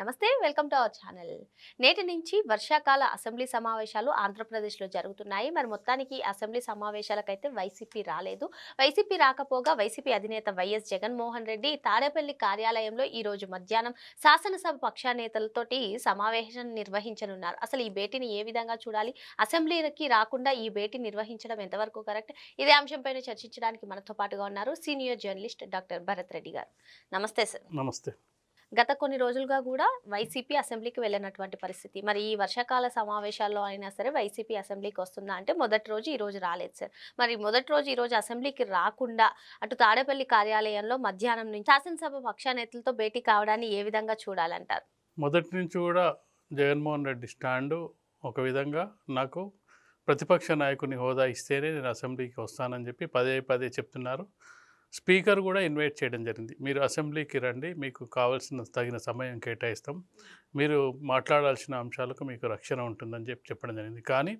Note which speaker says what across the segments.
Speaker 1: నమస్తే welcome to our channel. నేటి నుంచి వర్షాకాల అసెంబ్లీ సమావేశాలు ఆంధ్రప్రదేశ్లో జరుగుతున్నాయి. మరి మొత్తానికి అసెంబ్లీ సమావేశాలకైతే వైసీపీ రాలేదు. వైసీపీ రాకపోగా వైసీపీ అధినేత వైఎస్ జగన్మోహన్ రెడ్డి తాడేపల్లి కార్యాలయంలో ఈ రోజు మధ్యాహ్నం శాసనసభ పక్షానేతలతోటి సమావేశం నిర్వహించనున్నారు. అసలు ఈ భేటీని ఏ విధంగా చూడాలి? అసెంబ్లీకి రాకుండా ఈ భేటీ నిర్వహించడం ఎంతవరకు కరెక్ట్? ఇదే అంశంపైన చర్చించడానికి మనతో పాటుగా ఉన్నారు senior journalist doctor Bharat Reddy garu. నమస్తే సార్.
Speaker 2: నమస్తే.
Speaker 1: గత కొన్ని రోజులుగా కూడా వైసీపీ అసెంబ్లీకి వెళ్ళినటువంటి పరిస్థితి. మరి ఈ వర్షాకాల సమావేశాల్లో అయినా సరే వైసీపీ అసెంబ్లీకి వస్తుందా అంటే మొదటి రోజు ఈ రోజు రాలేదు సార్. మరి మొదటి రోజు ఈ రోజు అసెంబ్లీకి రాకుండా అటు తాడేపల్లి కార్యాలయంలో మధ్యాహ్నం నుంచి శాసనసభ పక్షానేతలతో భేటీ కావడాన్ని ఏ విధంగా చూడాలంటారు?
Speaker 2: మొదటి నుంచి కూడా జగన్మోహన్ రెడ్డి స్టాండు ఒక విధంగా నాకు ప్రతిపక్ష నాయకుని హోదా ఇస్తేనే నేను అసెంబ్లీకి వస్తానని చెప్పి పదే పదే చెప్తున్నారు. స్పీకర్ కూడా ఇన్వైట్ చేయడం జరిగింది. మీరు అసెంబ్లీకి రండి మీకు కావాల్సిన తగిన సమయం కేటాయిస్తాం. మీరు మాట్లాడాల్సిన అంశాలకు మీకు రక్షణ ఉంటుందని చెప్పి చెప్పడం జరిగింది. కానీ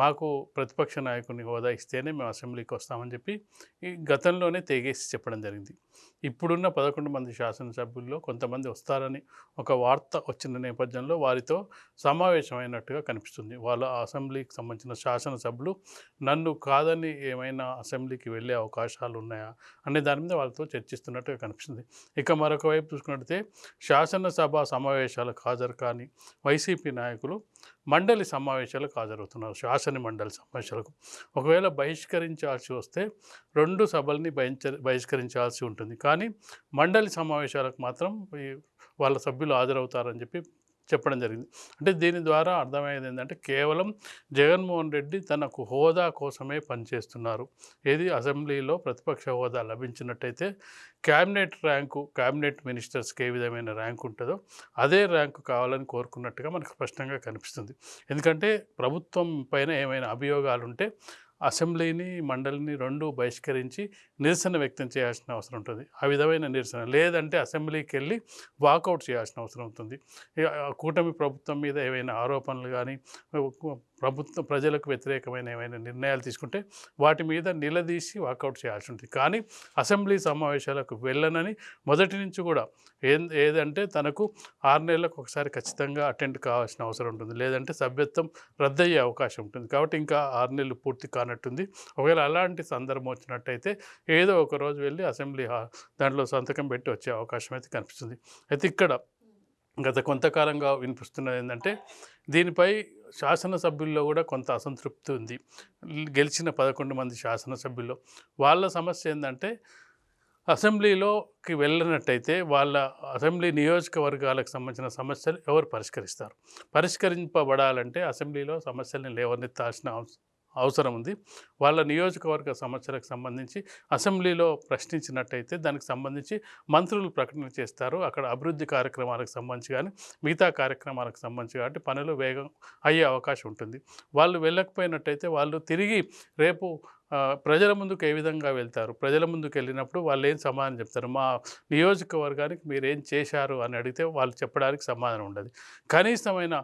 Speaker 2: మాకు ప్రతిపక్ష నాయకుని హోదా ఇస్తేనే మేము అసెంబ్లీకి వస్తామని చెప్పి ఈ గతంలోనే తెగేసి చెప్పడం జరిగింది. ఇప్పుడున్న పదకొండు మంది శాసనసభ్యుల్లో కొంతమంది వస్తారని ఒక వార్త వచ్చిన నేపథ్యంలో వారితో సమావేశమైనట్టుగా కనిపిస్తుంది. వాళ్ళ అసెంబ్లీకి సంబంధించిన శాసనసభ్యులు నన్ను కాదని ఏమైనా అసెంబ్లీకి వెళ్ళే అవకాశాలు ఉన్నాయా అనే దాని మీద వాళ్ళతో చర్చిస్తున్నట్టుగా కనిపిస్తుంది. ఇక మరొక వైపు చూసుకున్నట్టయితే శాసనసభ సమావేశాలకు హాజరు కాని వైసీపీ నాయకులు మండలి సమావేశాలకు హాజరవుతున్నారు. శాసన మండలి సమావేశాలకు. ఒకవేళ బహిష్కరించాల్సి వస్తే రెండు సభల్ని బహించ బహిష్కరించాల్సి ఉంటుంది. కానీ మండలి సమావేశాలకు మాత్రం వాళ్ళ సభ్యులు హాజరవుతారని చెప్పి చెప్పడం జరిగింది. అంటే దీని ద్వారా అర్థమయ్యేది ఏంటంటే కేవలం జగన్మోహన్ రెడ్డి తనకు హోదా కోసమే పనిచేస్తున్నారు. ఏది అసెంబ్లీలో ప్రతిపక్ష హోదా లభించినట్టయితే క్యాబినెట్ ర్యాంకు క్యాబినెట్ మినిస్టర్స్కి ఏ విధమైన ర్యాంక్ ఉంటుందో అదే ర్యాంకు కావాలని కోరుకున్నట్టుగా మనకు స్పష్టంగా కనిపిస్తుంది. ఎందుకంటే ప్రభుత్వం పైన ఏమైనా అభియోగాలు ఉంటే అసెంబ్లీని మండలిని రెండు బహిష్కరించి నిరసన వ్యక్తం చేయాల్సిన అవసరం ఉంటుంది. ఆ విధమైన నిరసన. లేదంటే అసెంబ్లీకి వెళ్ళి వాకౌట్ చేయాల్సిన అవసరం ఉంటుంది. కూటమి ప్రభుత్వం మీద ఏవైనా ఆరోపణలు కానీ ప్రభుత్వం ప్రజలకు వ్యతిరేకమైన ఏమైనా నిర్ణయాలు తీసుకుంటే వాటి మీద నిలదీసి వాకౌట్ చేయాల్సి ఉంటుంది. కానీ అసెంబ్లీ సమావేశాలకు వెళ్ళనని మొదటి నుంచి కూడా ఏ ఏదంటే తనకు ఆరు నెలలకు ఒకసారి ఖచ్చితంగా అటెండ్ కావాల్సిన అవసరం ఉంటుంది. లేదంటే సభ్యత్వం రద్దయ్యే అవకాశం ఉంటుంది. కాబట్టి ఇంకా ఆరు నెలలు పూర్తి కానట్టుంది. ఒకవేళ అలాంటి సందర్భం వచ్చినట్టయితే ఏదో ఒక రోజు వెళ్ళి అసెంబ్లీ దాంట్లో సంతకం పెట్టి వచ్చే అవకాశం అయితే కనిపిస్తుంది. అయితే ఇక్కడ గత కొంతకాలంగా వినిపిస్తున్నది ఏంటంటే దీనిపై శాసనసభ్యుల్లో కూడా కొంత అసంతృప్తి ఉంది. గెలిచిన పదకొండు మంది శాసనసభ్యుల్లో. వాళ్ళ సమస్య ఏంటంటే అసెంబ్లీలోకి వెళ్ళినట్టయితే వాళ్ళ అసెంబ్లీ నియోజకవర్గాలకు సంబంధించిన సమస్యలు ఎవరు పరిష్కరిస్తారు? పరిష్కరింపబడాలంటే అసెంబ్లీలో సమస్యల్ని లేవనెత్తాల్సిన అవస- అవసరం ఉంది. వాళ్ళ నియోజకవర్గ సమస్యలకు సంబంధించి అసెంబ్లీలో ప్రశ్నించినట్టయితే దానికి సంబంధించి మంత్రులు ప్రకటన చేస్తారు. అక్కడ అభివృద్ధి కార్యక్రమాలకు సంబంధించి కానీ మిగతా కార్యక్రమాలకు సంబంధించి కాబట్టి పనులు వేగం అయ్యే అవకాశం ఉంటుంది. వాళ్ళు వెళ్ళకపోయినట్టయితే వాళ్ళు తిరిగి రేపు ప్రజల ముందుకు ఏ విధంగా వెళ్తారు? ప్రజల ముందుకు వెళ్ళినప్పుడు వాళ్ళు ఏం సమాధానం చెప్తారు? మా నియోజకవర్గానికి మీరు ఏం చేశారు? అని అడిగితే వాళ్ళు చెప్పడానికి సమాధానం ఉండదు. కనీసమైన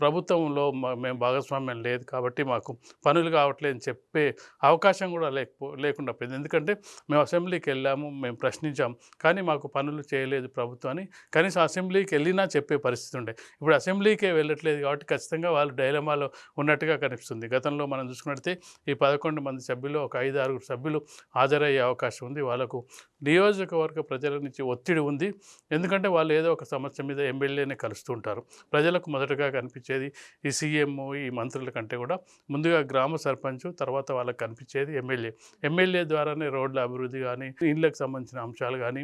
Speaker 2: ప్రభుత్వంలో మేము భాగస్వామ్యం లేదు కాబట్టి మాకు పనులు కావట్లేదు అని చెప్పే అవకాశం కూడా లేకపో లేకుండా పోయింది. ఎందుకంటే మేము అసెంబ్లీకి వెళ్ళాము మేము ప్రశ్నించాం కానీ మాకు పనులు చేయలేదు ప్రభుత్వం అని కనీసం అసెంబ్లీకి వెళ్ళినా చెప్పే పరిస్థితి ఉండే. ఇప్పుడు అసెంబ్లీకే వెళ్ళట్లేదు కాబట్టి ఖచ్చితంగా వాళ్ళు డైలమాలో ఉన్నట్టుగా కనిపిస్తుంది. గతంలో మనం చూసుకున్నట్లయితే ఈ పదకొండు మంది సభ్యులు ఒక ఐదు ఆరుగురు సభ్యులు హాజరయ్యే అవకాశం ఉంది. వాళ్ళకు నియోజకవర్గ ప్రజల నుంచి ఒత్తిడి ఉంది. ఎందుకంటే వాళ్ళు ఏదో ఒక సమస్య మీద ఎమ్మెల్యేనే కలుస్తుంటారు ప్రజలకు మొదటగా కనిపించేది ఈ సీఎంఓ ఈ మంత్రుల కంటే కూడా. ముందుగా గ్రామ సర్పంచ్ తర్వాత వాళ్ళకి కనిపించేది ఎమ్మెల్యే. ఎమ్మెల్యే ద్వారానే రోడ్ల అభివృద్ధి కానీ ఇళ్ళకి సంబంధించిన అంశాలు కానీ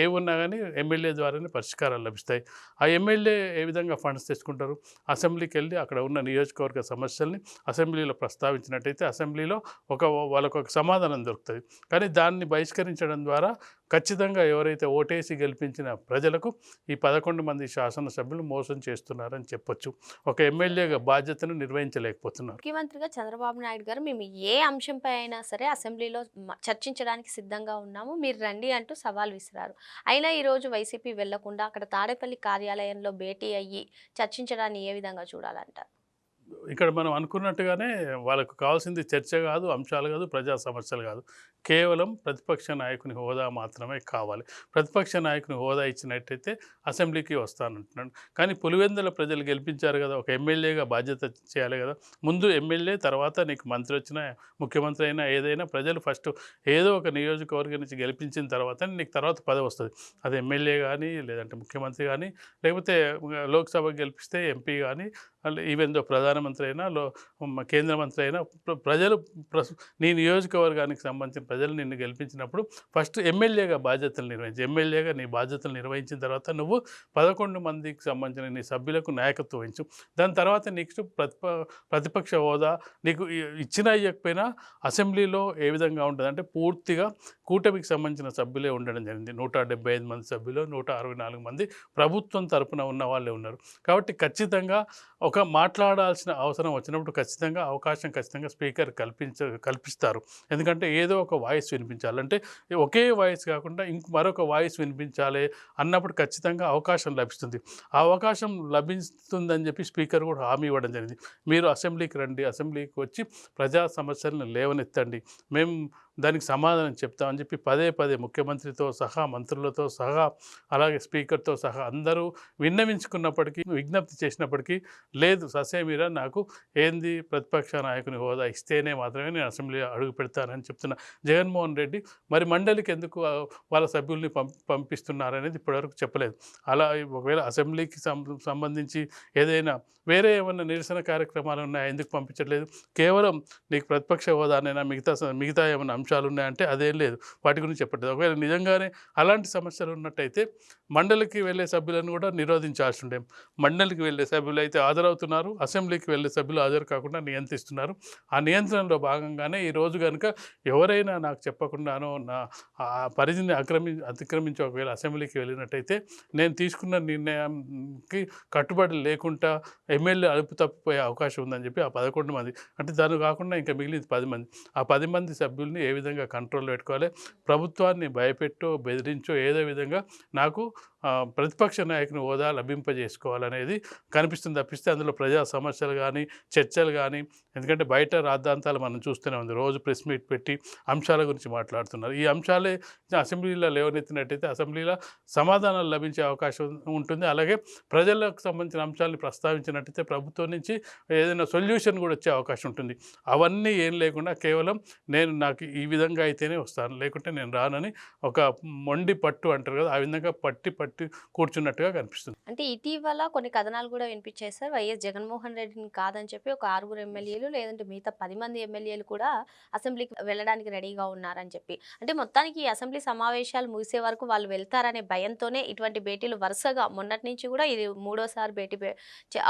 Speaker 2: ఏ ఉన్నా కానీ ఎమ్మెల్యే ద్వారానే పరిష్కారాలు లభిస్తాయి. ఆ ఎమ్మెల్యే ఏ విధంగా ఫండ్స్ తెచ్చుకుంటారు? అసెంబ్లీకి వెళ్ళి అక్కడ ఉన్న నియోజకవర్గ సమస్యల్ని అసెంబ్లీలో ప్రస్తావించినట్టయితే అసెంబ్లీలో ఒక వాళ్ళకు ఒక సమాధానం దొరుకుతుంది. కానీ దాన్ని బహిష్కరించడం ద్వారా ఖచ్చితంగా ఎవరైతే ఓటేసి గెలిపించిన ప్రజలకు ఈ పదకొండు మంది శాసనసభ్యులు మోసం చేస్తున్నారని చెప్పొచ్చు. ఒక ఎమ్మెల్యేగా బాధ్యతను నిర్వహించలేకపోతున్నారు.
Speaker 1: ముఖ్యమంత్రిగా చంద్రబాబు నాయుడు గారు మేము ఏ అంశంపై అయినా సరే అసెంబ్లీలో చర్చించడానికి సిద్ధంగా ఉన్నాము. మీరు రండి అంటూ సవాల్ విసిరారు. అయినా ఈరోజు వైసీపీ వెళ్ళకుండా అక్కడ తాడేపల్లి కార్యాలయంలో భేటీ అయ్యి చర్చించడాన్ని ఏ విధంగా చూడాలంటారు?
Speaker 2: ఇక్కడ మనం అనుకున్నట్టుగానే వాళ్ళకు కావాల్సింది చర్చ కాదు అంశాలు కాదు ప్రజా సమస్యలు కాదు. కేవలం ప్రతిపక్ష నాయకుని హోదా మాత్రమే కావాలి. ప్రతిపక్ష నాయకుని హోదా ఇచ్చినట్టయితే అసెంబ్లీకి వస్తానంటున్నాడు. కానీ పులివెందుల ప్రజలు గెలిపించారు కదా ఒక ఎమ్మెల్యేగా బాధ్యత చేయాలి కదా. ముందు ఎమ్మెల్యే తర్వాత నీకు మంత్రి వచ్చినా ముఖ్యమంత్రి అయినా ఏదైనా ప్రజలు ఫస్ట్ ఏదో ఒక నియోజకవర్గం నుంచి గెలిపించిన తర్వాత నీకు తర్వాత పదవి వస్తుంది. అది ఎమ్మెల్యే కానీ లేదంటే ముఖ్యమంత్రి కానీ లేకపోతే లోక్సభ గెలిపిస్తే ఎంపీ కానీ ఈవెన్ దో ప్రధానమంత్రి అయినా లో కేంద్ర మంత్రి అయినా ప్రజలు ప్రస్ నీ నియోజకవర్గానికి సంబంధించిన ప్రజలు నిన్ను గెలిపించినప్పుడు ఫస్ట్ ఎమ్మెల్యేగా బాధ్యతలు నిర్వహించి ఎమ్మెల్యేగా నీ బాధ్యతలు నిర్వహించిన తర్వాత నువ్వు పదకొండు మందికి సంబంధించిన నీ సభ్యులకు నాయకత్వం వహించు. దాని తర్వాత నీకు ప్రతిప ప్రతిపక్ష హోదా నీకు ఇచ్చినా ఇవ్వకపోయినా అసెంబ్లీలో ఏ విధంగా ఉంటుంది అంటే పూర్తిగా కూటమికి సంబంధించిన సభ్యులే ఉండడం జరిగింది. నూట డెబ్బై ఐదు మంది సభ్యులు నూట అరవై నాలుగు మంది ప్రభుత్వం తరపున ఉన్న వాళ్ళే ఉన్నారు. కాబట్టి ఖచ్చితంగా ఒక మాట్లాడాల్సిన అవసరం వచ్చినప్పుడు ఖచ్చితంగా అవకాశం ఖచ్చితంగా స్పీకర్ కల్పించ కల్పిస్తారు. ఎందుకంటే ఏదో ఒక వాయిస్ వినిపించాలంటే ఒకే వాయిస్ కాకుండా ఇంక మరొక వాయిస్ వినిపించాలి అన్నప్పుడు ఖచ్చితంగా అవకాశం లభిస్తుంది. ఆ అవకాశం లభిస్తుందని చెప్పి స్పీకర్ కూడా హామీ ఇవ్వడం జరిగింది. మీరు అసెంబ్లీకి రండి. అసెంబ్లీకి వచ్చి ప్రజా సమస్యలను లేవనెత్తండి. మేము దానికి సమాధానం చెప్తామని చెప్పి పదే పదే ముఖ్యమంత్రితో సహా మంత్రులతో సహా అలాగే స్పీకర్తో సహా అందరూ విన్నవించుకున్నప్పటికీ విజ్ఞప్తి చేసినప్పటికీ లేదు ససేమిరా నాకు ఏంది ప్రతిపక్ష నాయకుని హోదా ఇస్తేనే మాత్రమే నేను అసెంబ్లీ అడుగు పెడతానని చెప్తున్నా జగన్మోహన్ రెడ్డి మరి మండలికి ఎందుకు వాళ్ళ సభ్యుల్ని పం పంపిస్తున్నారనేది ఇప్పటివరకు చెప్పలేదు. అలా ఒకవేళ అసెంబ్లీకి సం- సంబంధించి ఏదైనా వేరే ఏమైనా నిరసన కార్యక్రమాలు ఉన్నాయా? ఎందుకు పంపించట్లేదు? కేవలం నీకు ప్రతిపక్ష హోదానైనా మిగతా మిగతా ఏమైనా అంశాలు ఉన్నాయంటే అదేం లేదు. వాటి గురించి చెప్పట్లేదు. ఒకవేళ నిజంగానే అలాంటి సమస్యలు ఉన్నట్టయితే మండలికి వెళ్ళే సభ్యులను కూడా నిరోధించాల్సి ఉండే మండలికి వెళ్ళే సభ్యులు అయితే హాజరవుతున్నారు. అసెంబ్లీకి వెళ్ళే సభ్యులు హాజరు కాకుండా నియంత్రిస్తున్నారు. ఆ నియంత్రణలో భాగంగానే ఈ రోజు కనుక ఎవరైనా నాకు చెప్పకుండానో నా పరిధిని అక్రమి అతిక్రమించి ఒకవేళ అసెంబ్లీకి వెళ్ళినట్టయితే నేను తీసుకున్న నిర్ణయానికి కట్టుబడి లేకుండా ఎమ్మెల్యే అలుపు తప్పిపోయే అవకాశం ఉందని చెప్పి ఆ పదకొండు మంది అంటే దాని కాకుండా ఇంకా మిగిలింది పది మంది. ఆ పది మంది సభ్యుల్ని ఏ విధంగా కంట్రోల్లో పెట్టుకోవాలి. ప్రభుత్వాన్ని భయపెట్టో బెదిరించో ఏదో విధంగా నాకు ప్రతిపక్ష నాయకుని హోదా లభింపజేసుకోవాలనేది కనిపిస్తుంది తప్పిస్తే అందులో ప్రజా సమస్యలు కానీ చర్చలు కానీ ఎందుకంటే బయట రాద్ధాంతాలు మనం చూస్తూనే ఉంది. రోజు ప్రెస్ మీట్ పెట్టి అంశాల గురించి మాట్లాడుతున్నారు. ఈ అంశాలే అసెంబ్లీలో లేవనెత్తినట్టయితే అసెంబ్లీలో సమాధానాలు లభించే అవకాశం ఉంటుంది. అలాగే ప్రజలకు సంబంధించిన అంశాలను ప్రస్తావించినట్టయితే ప్రభుత్వం నుంచి ఏదైనా సొల్యూషన్ కూడా వచ్చే అవకాశం ఉంటుంది. అవన్నీ ఏం లేకుండా కేవలం నేను నాకు ఈ విధంగా అయితేనే వస్తాను లేకుంటే నేను రానని ఒక మొండి పట్టు అంటారు కదా ఆ విధంగా పట్టి పట్టి కూర్చున్నట్టుగా కనిపిస్తుంది.
Speaker 1: అంటే ఇటీవల కొన్ని కథనాలు కూడా వినిపించాయి సార్. వైఎస్ జగన్మోహన్ రెడ్డిని కాదని చెప్పి ఒక ఆరుగురు ఎమ్మెల్యేలు లేదంటే మిగతా పది మంది ఎమ్మెల్యేలు కూడా అసెంబ్లీకి వెళ్ళడానికి రెడీగా ఉన్నారని చెప్పి. అంటే మొత్తానికి అసెంబ్లీ సమావేశాలు ముగిసే వరకు వాళ్ళు వెళ్తారనే భయంతోనే ఇటువంటి భేటీలు వరుసగా మొన్నటి నుంచి కూడా ఇది మూడోసారి భేటీ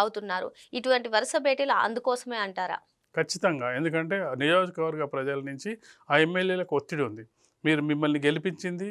Speaker 1: అవుతున్నారు. ఇటువంటి వరుస భేటీలు అందుకోసమే అంటారా?
Speaker 2: ఖచ్చితంగా. ఎందుకంటే నియోజకవర్గ ప్రజల నుంచి ఆ ఎమ్మెల్యేలకు ఒత్తిడి ఉంది. మీరు మిమ్మల్ని గెలిపించింది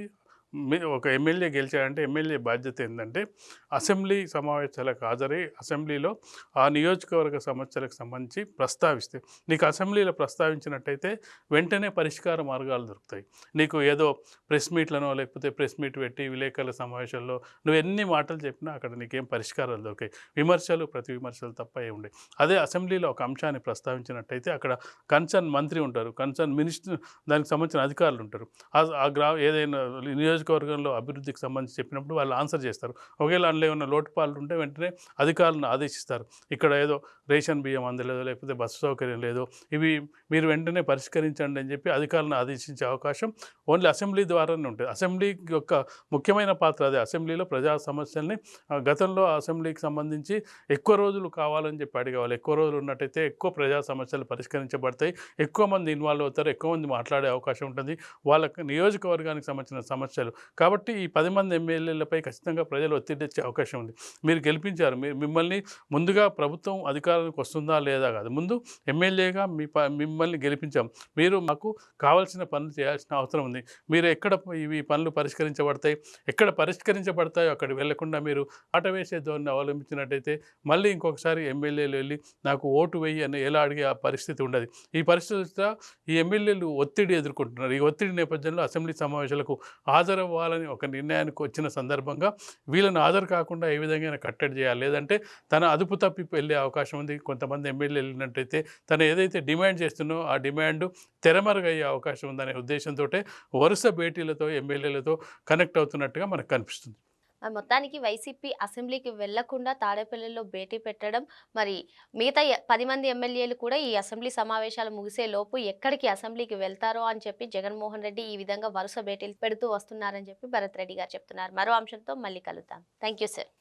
Speaker 2: ఒక ఎమ్మెల్యే గెలిచాడంటే ఎమ్మెల్యే బాధ్యత ఏంటంటే అసెంబ్లీ సమావేశాలకు హాజరై అసెంబ్లీలో ఆ నియోజకవర్గ సమస్యలకు సంబంధించి ప్రస్తావిస్తే నీకు అసెంబ్లీలో ప్రస్తావించినట్టయితే వెంటనే పరిష్కార మార్గాలు దొరుకుతాయి. నీకు ఏదో ప్రెస్ మీట్లనో లేకపోతే ప్రెస్ మీట్ పెట్టి విలేకరుల సమావేశాల్లో నువ్వు ఎన్ని మాటలు చెప్పినా అక్కడ నీకేం పరిష్కారాలు దొరికాయి. విమర్శలు ప్రతి విమర్శలు తప్ప ఏ ఉండే అదే అసెంబ్లీలో ఒక అంశాన్ని ప్రస్తావించినట్టయితే అక్కడ కన్సర్న్ మంత్రి ఉంటారు. కన్సర్న్ మినిస్టర్ దానికి సంబంధించిన అధికారులు ఉంటారు. ఆ- గ్రా ఏదైనా నియోజక నియోజకవర్గంలో అభివృద్ధికి సంబంధించి చెప్పినప్పుడు వాళ్ళు ఆన్సర్ చేస్తారు. ఒకవేళ అందులో ఏమైనా లోటుపాట్లు ఉంటే వెంటనే అధికారులను ఆదేశిస్తారు. ఇక్కడ ఏదో రేషన్ బియ్యం అందలేదు లేకపోతే బస్సు సౌకర్యం లేదు ఇవి మీరు వెంటనే పరిష్కరించండి అని చెప్పి అధికారులను ఆదేశించే అవకాశం ఓన్లీ అసెంబ్లీ ద్వారానే ఉంటుంది. అసెంబ్లీ యొక్క ముఖ్యమైన పాత్ర అదే. అసెంబ్లీలో ప్రజా సమస్యల్ని ఆ, గతంలో అసెంబ్లీకి సంబంధించి ఎక్కువ రోజులు కావాలని చెప్పి అడిగేవాళ్ళు. ఎక్కువ రోజులు ఉన్నట్టయితే ఎక్కువ ప్రజా సమస్యలు పరిష్కరించబడతాయి. ఎక్కువ మంది ఇన్వాల్వ్ అవుతారు. ఎక్కువ మంది మాట్లాడే అవకాశం ఉంటుంది. వాళ్ళకి నియోజకవర్గానికి సంబంధించిన సమస్యలు కాబట్టి ఈ పది మంది ఎమ్మెల్యేలపై ఖచ్చితంగా ప్రజలు ఒత్తిడి తెచ్చే అవకాశం ఉంది. మీరు గెలిపించారు. మీరు మిమ్మల్ని ముందుగా ప్రభుత్వం అధికారానికి వస్తుందా లేదా కాదు. ముందు ఎమ్మెల్యేగా మీ ప మిమ్మల్ని గెలిపించాం. మీరు మాకు కావాల్సిన పనులు చేయాల్సిన అవసరం ఉంది. మీరు ఎక్కడ ఇవి పనులు పరిష్కరించబడతాయి? ఎక్కడ పరిష్కరించబడతాయో అక్కడ వెళ్ళకుండా మీరు ఆట వేసే ధోరణి అవలంబించినట్టయితే మళ్ళీ ఇంకొకసారి ఎమ్మెల్యేలు వెళ్ళి నాకు ఓటు వేయి అని ఎలా అడిగే ఆ పరిస్థితి ఉండదు. ఈ పరిస్థితి ఈ ఎమ్మెల్యేలు ఒత్తిడి ఎదుర్కొంటున్నారు. ఈ ఒత్తిడి నేపథ్యంలో అసెంబ్లీ సమావేశాలకు హాజరు హాజరవ్వాలని ఒక నిర్ణయానికి వచ్చిన సందర్భంగా వీళ్ళని హాజరు కాకుండా ఏ విధంగా కట్టడి చేయాలి? లేదంటే తన అదుపు తప్పి వెళ్ళే అవకాశం ఉంది. కొంతమంది ఎమ్మెల్యేలు వెళ్ళినట్టయితే తను ఏదైతే డిమాండ్ చేస్తున్నో ఆ డిమాండ్ తెరమరుగయ్యే అవకాశం ఉందనే ఉద్దేశంతో వరుస భేటీలతో ఎమ్మెల్యేలతో కనెక్ట్ అవుతున్నట్టుగా మనకు కనిపిస్తుంది.
Speaker 1: మొత్తానికి వైసీపీ అసెంబ్లీకి వెళ్ళకుండా తాడేపల్లిలో భేటీ పెట్టడం మరి మిగతా పది మంది ఎమ్మెల్యేలు కూడా ఈ అసెంబ్లీ సమావేశాలు ముగిసే లోపు ఎక్కడికి అసెంబ్లీకి వెళ్తారో అని చెప్పి జగన్మోహన్ రెడ్డి ఈ విధంగా వరుస భేటీలు పెడుతూ వస్తున్నారని చెప్పి భరత్ రెడ్డి గారు చెప్తున్నారు. మరో అంశంతో మళ్ళీ కలుద్దాం. Thank you sir.